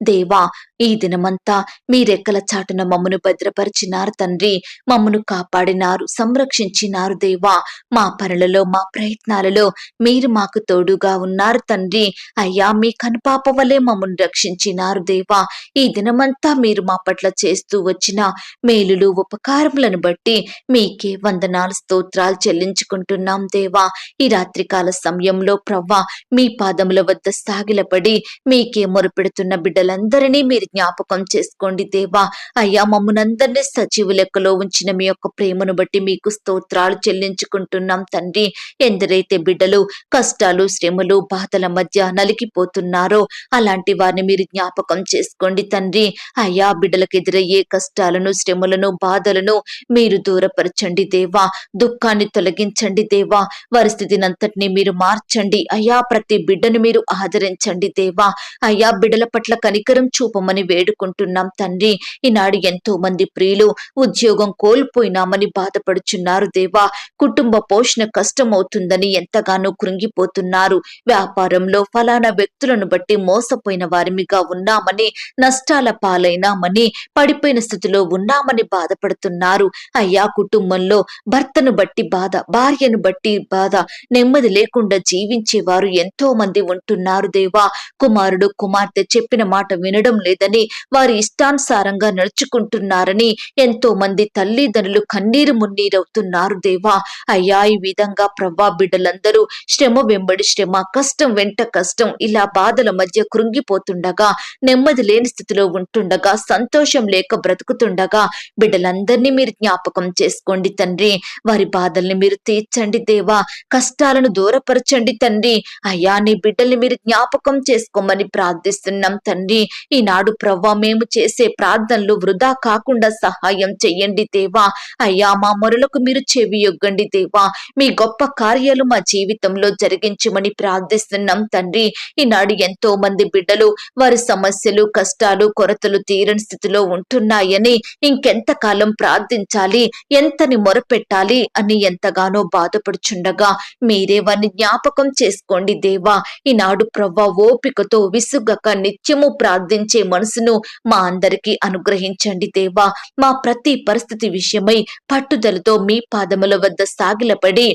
దేవా ఈ దినమంతా మీ రెక్కల చాటున మమ్మను భద్రపరిచినారు తండ్రి? మమ్మను కాపాడినారు సంరక్షించినారు దేవా. మా పనులలో మా ప్రయత్నాలలో మీరు మాకు తోడుగా ఉన్నారు తండ్రి. అయ్యా మీ కనుపాప వలె మమ్మను రక్షించినారు దేవా. ఈ దినమంతా మీరు మా పట్ల చేస్తూ వచ్చిన మేలులు ఉపకారములను బట్టి మీకే వందనాలు స్తోత్రాలు చెల్లించుకుంటున్నాం దేవా. ఈ రాత్రికాల సమయంలో ప్రవ్వా మీ పాదముల వద్ద సాగిలపడి మీకే మొరుపెడుతున్న వాళ్ళందరినీ మీరు జ్ఞాపకం చేసుకోండి దేవా. అయ్యా మమ్మనందరినీ సజీవు లెక్కలో ఉంచిన మీ యొక్క ప్రేమను బట్టి మీకు స్తోత్రాలు చెల్లించుకుంటున్నాం తండ్రి. ఎందరైతే బిడ్డలు కష్టాలు శ్రమలు బాధల మధ్య నలిగిపోతున్నారో అలాంటి వారిని మీరు జ్ఞాపకం చేసుకోండి తండ్రి. అయ్యా బిడ్డలకు ఎదురయ్యే కష్టాలను శ్రమలను బాధలను మీరు దూరపరచండి దేవా. దుఃఖాన్ని తొలగించండి దేవా. వారి స్థితినంతటిని మీరు మార్చండి. అయ్యా ప్రతి బిడ్డను మీరు ఆదరించండి దేవా. అయ్యా బిడ్డల పట్ల కనికరం చూపమని వేడుకుంటున్నాం తండ్రి. ఈనాడు ఎంతో మంది ప్రియులు ఉద్యోగం కోల్పోయినామని బాధపడుచున్నారు దేవా. కుటుంబ పోషణ కష్టమవుతుందని ఎంతగానో కృంగిపోతున్నారు. వ్యాపారంలో ఫలానా వ్యక్తులను బట్టి మోసపోయిన వారిమిగా ఉన్నామని నష్టాల పాలైనామని పడిపోయిన స్థితిలో ఉన్నామని బాధపడుతున్నారు. అయ్యా కుటుంబంలో భర్తను బట్టి బాధ భార్యను బట్టి బాధ నెమ్మది లేకుండా జీవించేవారు ఎంతో మంది ఉంటున్నారు దేవా. కుమారుడు కుమార్తె చెప్పిన మాట వినడం లేదని వారి ఇష్టానుసారంగా నడుచుకుంటున్నారని ఎంతో మంది తల్లిదండ్రులు కన్నీరు మున్నీరవుతున్నారు దేవా. అయ్యా ఈ విధంగా ప్రభా బిడ్డలందరూ శ్రమ వెంబడి శ్రమ కష్టం వెంట కష్టం ఇలా బాధల మధ్య కృంగిపోతుండగా నెమ్మది లేని స్థితిలో ఉంటుండగా సంతోషం లేక బ్రతుకుతుండగా బిడ్డలందరినీ మీరు జ్ఞాపకం చేసుకోండి తండ్రి. వారి బాధల్ని మీరు తీర్చండి దేవా. కష్టాలను దూరపరచండి తండ్రి. అయ్యా నీ బిడ్డల్ని మీరు జ్ఞాపకం చేసుకోమని ప్రార్థిస్తున్నాం తండ్రి. ఈనాడు ప్రవ్వా మేము చేసే ప్రార్థనలు వృధా కాకుండా సహాయం చెయ్యండి దేవా. అయ్యా మా మొరలకు మీరు చెవి యొగ్గండి దేవా. మీ గొప్ప కార్యాలు మా జీవితంలో జరిగించమని ప్రార్థిస్తున్నాం తండ్రి. ఈనాడు ఎంతో మంది బిడ్డలు వారి సమస్యలు కష్టాలు కొరతలు తీరని స్థితిలో ఉంటున్నాయని ఇంకెంత కాలం ప్రార్థించాలి ఎంతని మొరపెట్టాలి అని ఎంతగానో బాధపడుచుండగా మీరే వారిని జ్ఞాపకం చేసుకోండి దేవా. ఈనాడు ప్రవ్వ ఓపికతో విసుగక నిత్యము ప్రార్థించే మనసును మా అందరికీ అనుగ్రహించండి దేవా. మా ప్రతి పరిస్థితి విషయమై పట్టుదలతో మీ పాదముల వద్ద సాగిలపడి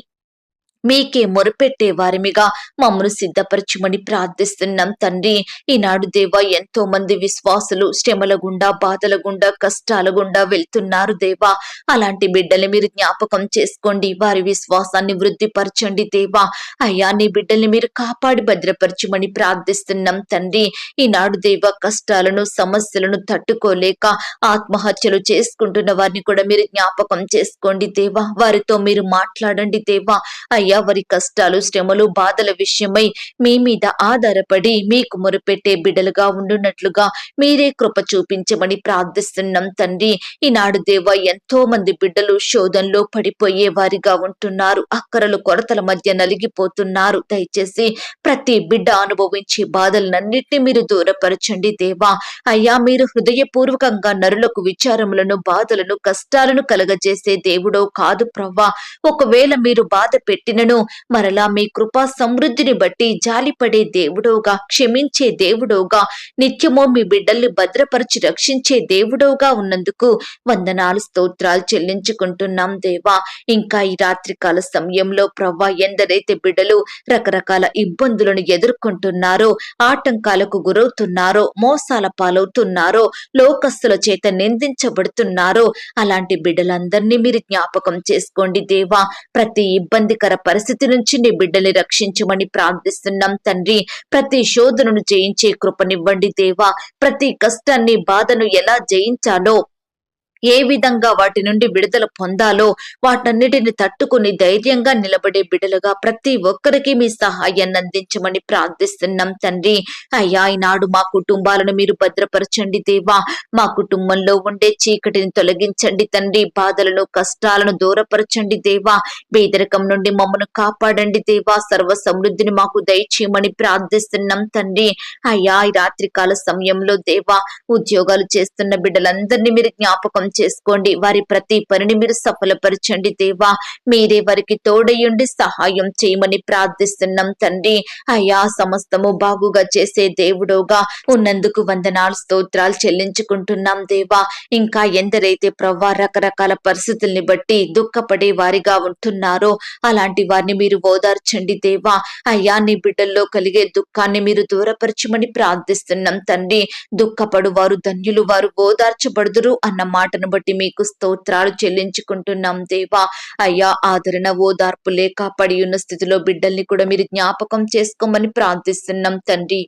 మీకే మొరపెట్టే వారిమిగా మమ్మను సిద్ధపరచుమని ప్రార్థిస్తున్నాం తండ్రి. ఈనాడు దేవా ఎంతో మంది విశ్వాసులు శ్రమల గుండా బాధల గుండా కష్టాల గుండా వెళ్తున్నారు దేవా. అలాంటి బిడ్డల్ని మీరు జ్ఞాపకం చేసుకోండి. వారి విశ్వాసాన్ని వృద్ధిపరచండి దేవా. అయ్యా నీ బిడ్డల్ని మీరు కాపాడి భద్రపరచమని ప్రార్థిస్తున్నాం తండ్రి. ఈనాడు దేవా కష్టాలను సమస్యలను తట్టుకోలేక ఆత్మహత్యలు చేసుకుంటున్న వారిని కూడా మీరు జ్ఞాపకం చేసుకోండి దేవా. వారితో మీరు మాట్లాడండి దేవా. అయ్యా వారి కష్టాలు శ్రమలు బాధల విషయమై మీ మీద ఆధారపడి మీకు మొరుపెట్టే బిడ్డలుగా ఉండున్నట్లుగా మీరే కృప చూపించమని ప్రార్థిస్తున్నాం తండ్రి. ఈనాడు దేవ ఎంతో మంది బిడ్డలు శోధంలో పడిపోయే వారిగా ఉంటున్నారు. అక్కరలు కొరతల మధ్య నలిగిపోతున్నారు. దయచేసి ప్రతి బిడ్డ అనుభవించే బాధలన్నింటినీ మీరు దూరపరచండి దేవా. అయ్యా మీరు హృదయపూర్వకంగా నరులకు విచారములను బాధలను కష్టాలను కలగజేసే దేవుడో కాదు ప్రవ్వా. ఒకవేళ మీరు బాధ పెట్టిన పెట్టినను మరలా మీ కృపా సమృద్ధిని బట్టి జాలిపడే దేవుడోగా క్షమించే దేవుడోగా నిత్యమో మీ బిడ్డల్ని భద్రపరిచి రక్షించే దేవుడోగా ఉన్నందుకు వందనాలు స్తోత్రాలు చెల్లించుకుంటున్నాం దేవా. ఇంకా ఈ రాత్రికాల సమయంలో ప్రవ్వా ఎందరైతే బిడ్డలు రకరకాల ఇబ్బందులను ఎదుర్కొంటున్నారో ఆటంకాలకు గురవుతున్నారో మోసాల పాలవుతున్నారో లోకస్తుల చేత నిందించబడుతున్నారో అలాంటి బిడ్డలందరినీ మీరు జ్ఞాపకం చేసుకోండి దేవా. ప్రతి ఇబ్బందికర పరిస్థితి నుంచి నీ బిడ్డల్ని రక్షించమని ప్రార్థిస్తున్నాం తండ్రి. ప్రతి శోధనను జయించే కృపనివ్వండి దేవా. ప్రతి కష్టాన్ని బాధను ఎలా జయించాలో ఏ విధంగా వాటి నుండి విడుదల పొందాలో వాటన్నిటిని తట్టుకుని ధైర్యంగా నిలబడే బిడలుగా ప్రతి ఒక్కరికి మీ సహాయాన్ని అందించమని ప్రార్థిస్తున్నాం తండ్రి. అయ్యా ఈనాడు మా కుటుంబాలను మీరు భద్రపరచండి దేవా. మా కుటుంబంలో ఉండే చీకటిని తొలగించండి తండ్రి. బాధలను కష్టాలను దూరపరచండి దేవా. పేదరికం నుండి మమ్మను కాపాడండి దేవా. సర్వ సమృద్ధిని మాకు దయచేయమని ప్రార్థిస్తున్నాం తండ్రి. అయ్యా ఈ రాత్రికాల సమయంలో దేవా ఉద్యోగాలు చేస్తున్న బిడ్డలందరినీ మీరు జ్ఞాపకం చేసుకోండి. వారి ప్రతి పనిని మీరు సఫలపరచండి దేవా. మీరే వారికి తోడయుండి సహాయం చేయమని ప్రార్థిస్తున్నాం తండ్రి. అయ్యా సమస్తము బాగుగా చేసే దేవుడోగా. ఉన్నందుకు వందనాలు స్తోత్రాలు చెల్లించుకుంటున్నాం దేవా. ఇంకా ఎందరైతే ప్రవ్వా రకరకాల పరిస్థితుల్ని బట్టి దుఃఖపడే వారిగా ఉంటున్నారో అలాంటి వారిని మీరు ఓదార్చండి దేవా. అయ్యా నీ బిడ్డల్లో కలిగే దుఃఖాన్ని మీరు దూరపరచమని ప్రార్థిస్తున్నాం తండ్రి. దుఃఖపడు వారు ధన్యులు వారు ఓదార్చబడుదురు అన్న మాటను బట్టి మీకు స్తోత్రాలు చెల్లించుకుంటున్నాం దేవా. అయ్యా ఆదరణ ఓదార్పు లేక పడి ఉన్న స్థితిలో బిడ్డల్ని కూడా మీరు జ్ఞాపకం చేసుకోమని ప్రార్థిస్తున్నాం తండ్రి.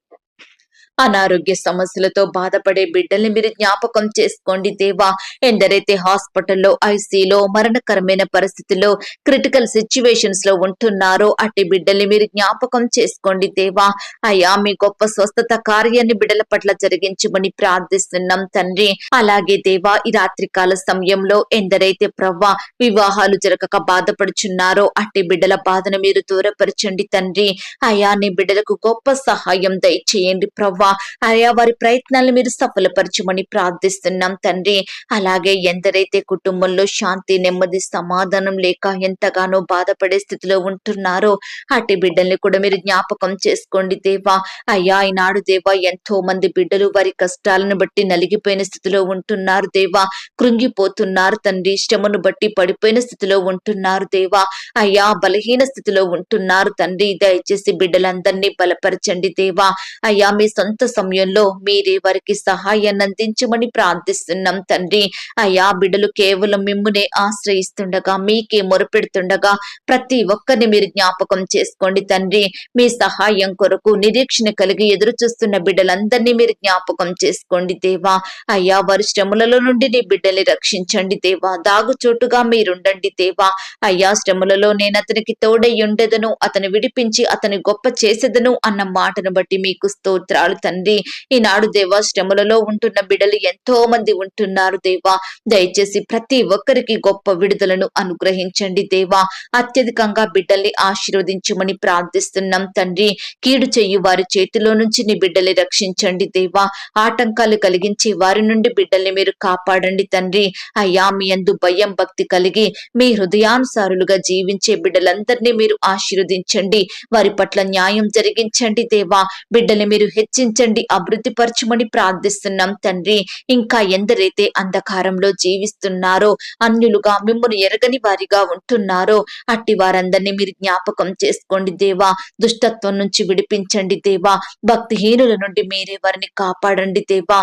అనారోగ్య సమస్యలతో బాధపడే బిడ్డల్ని మీరు జ్ఞాపకం చేసుకోండి దేవా. ఎందరైతే హాస్పిటల్లో ఐసీలో మరణకరమైన పరిస్థితుల్లో క్రిటికల్ సిచ్యువేషన్స్లో ఉంటున్నారో అట్టి బిడ్డల్ని మీరు జ్ఞాపకం చేసుకోండి దేవా. అయ్యా మీ గొప్ప స్వస్థత కార్యాన్ని బిడ్డల పట్ల జరిగించమని ప్రార్థిస్తున్నాం తండ్రి. అలాగే దేవా ఈ రాత్రికాల సమయంలో ఎందరైతే ప్రవ్వా వివాహాలు జరగక బాధపడుచున్నారో అట్టి బిడ్డల బాధను మీరు దూరపరచండి తండ్రి. అయా నీ బిడ్డలకు గొప్ప సహాయం దయచేయండి ప్రవ్వా. అయా వారి ప్రయత్నాలను మీరు సఫలపరచమని ప్రార్థిస్తున్నాం తండ్రి. అలాగే ఎందరైతే కుటుంబంలో శాంతి నెమ్మది సమాధానం లేక ఎంతగానో బాధపడే స్థితిలో ఉంటున్నారో అటు బిడ్డల్ని కూడా మీరు జ్ఞాపకం చేసుకోండి దేవా. అయ్యా ఈనాడు దేవా ఎంతో మంది బిడ్డలు వారి కష్టాలను బట్టి నలిగిపోయిన స్థితిలో ఉంటున్నారు దేవా. కృంగిపోతున్నారు తండ్రి. శ్రమను బట్టి పడిపోయిన స్థితిలో ఉంటున్నారు దేవా. అయ్యా బలహీన స్థితిలో ఉంటున్నారు తండ్రి. దయచేసి బిడ్డలందరినీ బలపరచండి దేవా. అయ్యా మీ సొంత సమయంలో మీరే వారికి సహాయాన్ని అందించమని ప్రార్థిస్తున్నాం తండ్రి. అయ్యా బిడ్డలు కేవలం మిమ్మునే ఆశ్రయిస్తుండగా మీకే మొరపెడుతుండగా ప్రతి ఒక్కరిని మీరు జ్ఞాపకం చేసుకోండి తండ్రి. మీ సహాయం కొరకు నిరీక్షణ కలిగి ఎదురు చూస్తున్న బిడ్డలందరినీ మీరు జ్ఞాపకం చేసుకోండి దేవా. అయ్యా వారి శ్రమలలో నుండి నీ బిడ్డల్ని రక్షించండి దేవా. దాగుచోటుగా మీరుండండి దేవా. అయ్యా శ్రమలలో నేను అతనికి తోడై ఉండేదను అతని విడిపించి అతని గొప్ప చేసేదను అన్న మాటను బట్టి మీకు స్తోత్రాలు తండ్రి. ఈనాడు దేవా శ్రమలలో ఉంటున్న బిడ్డలు ఎంతో మంది ఉంటున్నారు దేవా. దయచేసి ప్రతి ఒక్కరికి గొప్ప విడుదలను అనుగ్రహించండి దేవా. అత్యధికంగా బిడ్డల్ని ఆశీర్వదించమని ప్రార్థిస్తున్నాం తండ్రి. కీడు చెయ్యి వారి చేతిలో నుంచి నీ బిడ్డల్ని రక్షించండి దేవా. ఆటంకాలు కలిగించి వారి నుండి బిడ్డల్ని మీరు కాపాడండి తండ్రి. అయ్యా మీ అందు భయం భక్తి కలిగి మీ హృదయానుసారులుగా జీవించే బిడ్డలందరినీ మీరు ఆశీర్వదించండి. వారి పట్ల న్యాయం జరిగించండి దేవా. బిడ్డల్ని మీరు హెచ్చించండి అభివృద్ధి అభివృద్ధిపరచమని ప్రార్థిస్తున్నాం తండ్రి. ఇంకా ఎందరైతే అంధకారంలో జీవిస్తున్నారో అన్యులుగా మిమ్మల్ని ఎరగని వారిగా ఉంటున్నారో అట్టి వారందరినీ మీరు జ్ఞాపకం చేసుకోండి దేవా. దుష్టత్వం నుంచి విడిపించండి దేవా. భక్తిహీనుల నుండి మీరే వారిని కాపాడండి దేవా.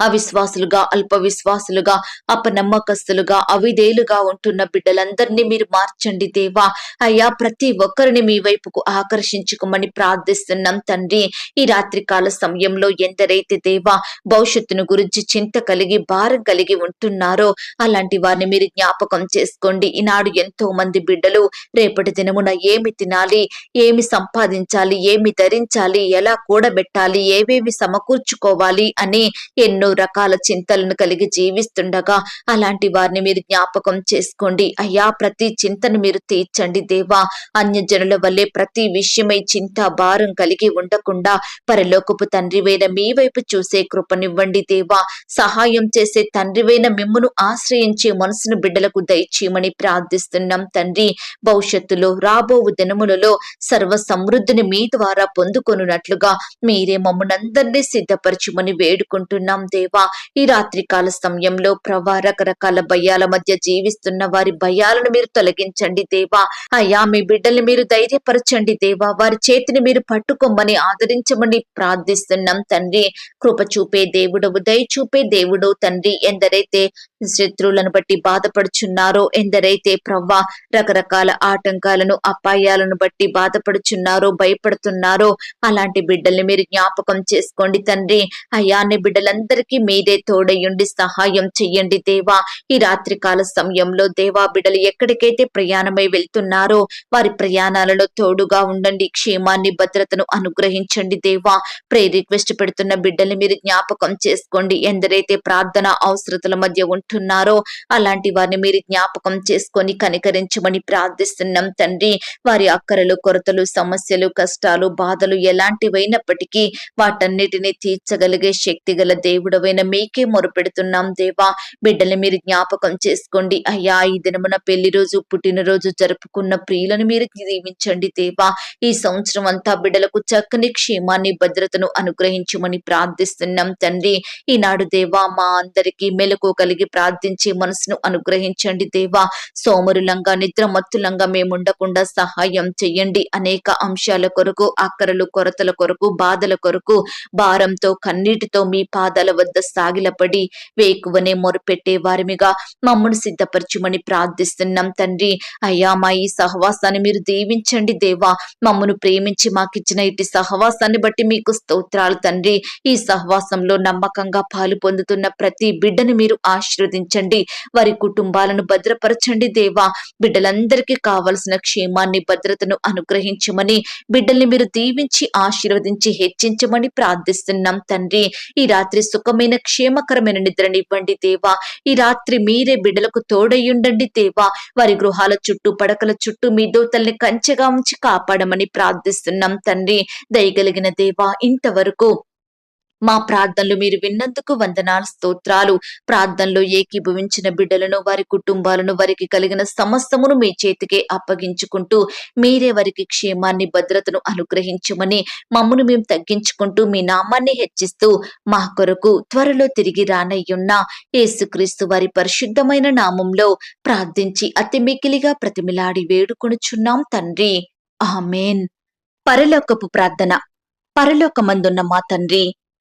అవిశ్వాసులుగా అల్ప విశ్వాసులుగా అపనమ్మకస్తులుగా అవిధేలుగా ఉంటున్న బిడ్డలందరినీ మీరు మార్చండి దేవా. అయ్యా ప్రతి ఒక్కరిని మీ వైపుకు ఆకర్షించుకోమని ప్రార్థిస్తున్నాం తండ్రి. ఈ రాత్రికాల సమయంలో ఎందరైతే దేవా భవిష్యత్తును గురించి చింత కలిగి భారం కలిగి ఉంటున్నారో అలాంటి వారిని మీరు జ్ఞాపకం చేసుకోండి. ఈనాడు ఎంతో మంది బిడ్డలు రేపటి దినమున ఏమి తినాలి ఏమి సంపాదించాలి ఏమి ధరించాలి ఎలా కూడబెట్టాలి ఏవేవి సమకూర్చుకోవాలి అని ఎన్నో రకాల చింతలను కలిగి జీవిస్తుండగా అలాంటి వారిని మీరు జ్ఞాపకం చేసుకోండి. అయ్యా ప్రతి చింతను మీరు తీర్చండి దేవా. అన్యజనుల వల్లే ప్రతి విషయమై చింత భారం కలిగి ఉండకుండా పరలోకపు తండ్రివైన మీ వైపు చూసే కృపనివ్వండి దేవా. సహాయం చేసే తండ్రివైన మిమ్మును ఆశ్రయించే మనసును బిడ్డలకు దయచేయమని ప్రార్థిస్తున్నాం తండ్రి. భవిష్యత్తులో రాబోవు దినములలో సర్వ సమృద్ధిని మీ ద్వారా పొందుకొనున్నట్లుగా మీరే మమ్మల్నందరినీ సిద్ధపరచుమని వేడుకుంటున్నాం దేవా ఈ రాత్రికాల సమయంలో ప్రభా రకరకాల భయాల మధ్య జీవిస్తున్న వారి భయాలను మీరు తొలగించండి దేవా. అయ్యా మీ బిడ్డల్ని మీరు ధైర్యపరచండి దేవా. వారి చేతిని మీరు పట్టుకోమని ఆదరించమని ప్రార్థిస్తున్నాం తండ్రి. కృప చూపే దేవుడవు దయ చూపే దేవుడు తండ్రి. ఎందరైతే శత్రువులను బట్టి బాధపడుచున్నారో ఎందరైతే ప్రవ్వా రకరకాల ఆటంకాలను అపాయాలను బట్టి బాధపడుచున్నారో భయపడుతున్నారో అలాంటి బిడ్డల్ని మీరు జ్ఞాపకం చేసుకోండి తండ్రి. అయాన్ని బిడ్డలందరికీ మీరే తోడయుండి సహాయం చెయ్యండి దేవా. ఈ రాత్రికాల సమయంలో దేవా బిడ్డలు ఎక్కడికైతే ప్రయాణమై వెళ్తున్నారో వారి ప్రయాణాలలో తోడుగా ఉండండి క్షేమాన్ని భద్రతను అనుగ్రహించండి దేవా. ప్రే రిక్వెస్ట్ పెడుతున్న బిడ్డల్ని మీరు జ్ఞాపకం చేసుకోండి. ఎందరైతే ప్రార్థన అవసరతల మధ్య ఉంటున్నారో అలాంటి వారిని మీరు జ్ఞాపకం చేసుకొని కనికరించమని ప్రార్థిస్తున్నాం తండ్రి. వారి అక్కరలు కొరతలు సమస్యలు కష్టాలు బాధలు ఎలాంటివైనప్పటికీ వాటన్నిటిని తీర్చగలిగే శక్తి గల దేవుడవైన మీకే మొరుపెడుతున్నాం దేవా. బిడ్డల్ని మీరు జ్ఞాపకం చేసుకోండి. అయ్యా ఈ దినమున పెళ్ళి రోజు పుట్టినరోజు జరుపుకున్న ప్రియులను మీరు దీవించండి దేవా. ఈ సంవత్సరం అంతా బిడ్డలకు చక్కని క్షేమాన్ని భద్రతను అనుగ్రహించమని ప్రార్థిస్తున్నాం తండ్రి. ఈనాడు దేవా మా అందరికీ మెలకు కలిగి ప్రార్థించే మనసును అనుగ్రహించండి దేవా. సోమరులంగా నిద్రమత్తులంగా మేముండకుండా సహాయం చెయ్యండి. అనేక అంశాల కొరకు అక్కరలు కొరతల కొరకు బాధల కొరకు భారంతో కన్నీటితో మీ పాదాల వద్ద సాగిలపడి వేకువనే మొరుపెట్టే వారిమిగా మమ్మను సిద్ధపరచుమని ప్రార్థిస్తున్నాం తండ్రి. అయ్యా మా ఈ సహవాసాన్ని మీరు దీవించండి దేవా. మమ్మను ప్రేమించి మాకిచ్చిన ఇటు సహవాసాన్ని బట్టి మీకు స్తోత్రాలు తండ్రి. ఈ సహవాసంలో నమ్మకంగా పాలు పొందుతున్న ప్రతి బిడ్డని మీరు ఆశీర్వదించండి. వారి కుటుంబాలను భద్రపరచండి దేవా. బిడ్డలందరికీ కావలసిన క్షేమాన్ని భద్రతను అనుగ్రహించమని బిడ్డల్ని మీరు దీవించి ఆశీర్వదించి హెచ్చించమని ప్రార్థిస్తున్నాం తండ్రి. ఈ రాత్రి సుఖమైన క్షేమకరమైన నిద్రనివ్వండి దేవా. ఈ రాత్రి మీరే బిడ్డలకు తోడయ్యుండండి దేవా. వారి గృహాల చుట్టూ పడకల చుట్టూ మీ దూతల్ని కంచెగా ఉంచి కాపాడమని ప్రార్థిస్తున్నాం తండ్రి. దయగలిగిన దేవా ఇంతవరకు మా ప్రార్థనలు మీరు విన్నందుకు వందనాలు స్తోత్రాలు. ప్రార్థనలో ఏకీభవించిన బిడ్డలను వారి కుటుంబాలను వారికి కలిగిన సమస్తమును మీ చేతికే అప్పగించుకుంటూ మీరే వారికి క్షేమాన్ని భద్రతను అనుగ్రహించమని మమ్మను మేము తగ్గించుకుంటూ మీ నామాన్ని హెచ్చిస్తూ మా కొరకు త్వరలో తిరిగి రానయ్యున్న యేసుక్రీస్తు వారి పరిశుద్ధమైన నామంలో ప్రార్థించి అతి మికిలిగా ప్రతిమిలాడి వేడుకొనుచున్నాం తండ్రి. ఆమెన్. పరలోకపు ప్రార్థన. పరలోకమందున్న మా తండ్రి.